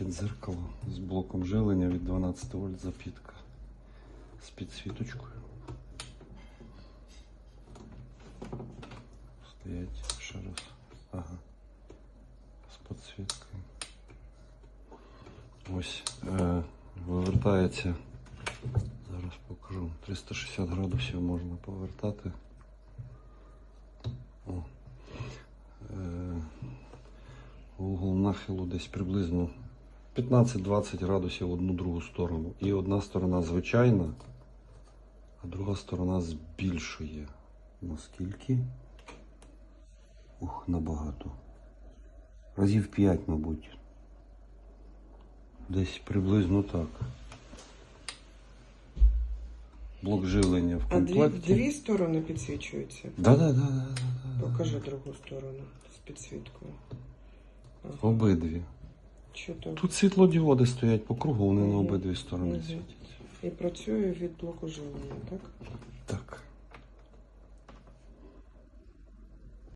Стоїть дзеркало з блоком жилення від 12 вольт запітка з підсвіточкою. Стоять ще раз. Ага. З підсвіткою. Ось е, вивертається. Зараз покажу. 360 градусів можна повертати. О. Е, угол нахилу десь приблизно 15-20 градусів в одну другу сторону. І одна сторона звичайна, а друга сторона збільшує. Наскільки? Ух, набагато. Разів 5, мабуть. Десь приблизно так. Блок живлення в А дві, дві сторони підсвічуються. Да, да, да, да, да, Покажи другу сторону з підсвіткою. да. Обидві. То? Тут світлодіоди стоять по кругу, вони на обидві сторони Мгм. світять. І працює від блоку живлення, так?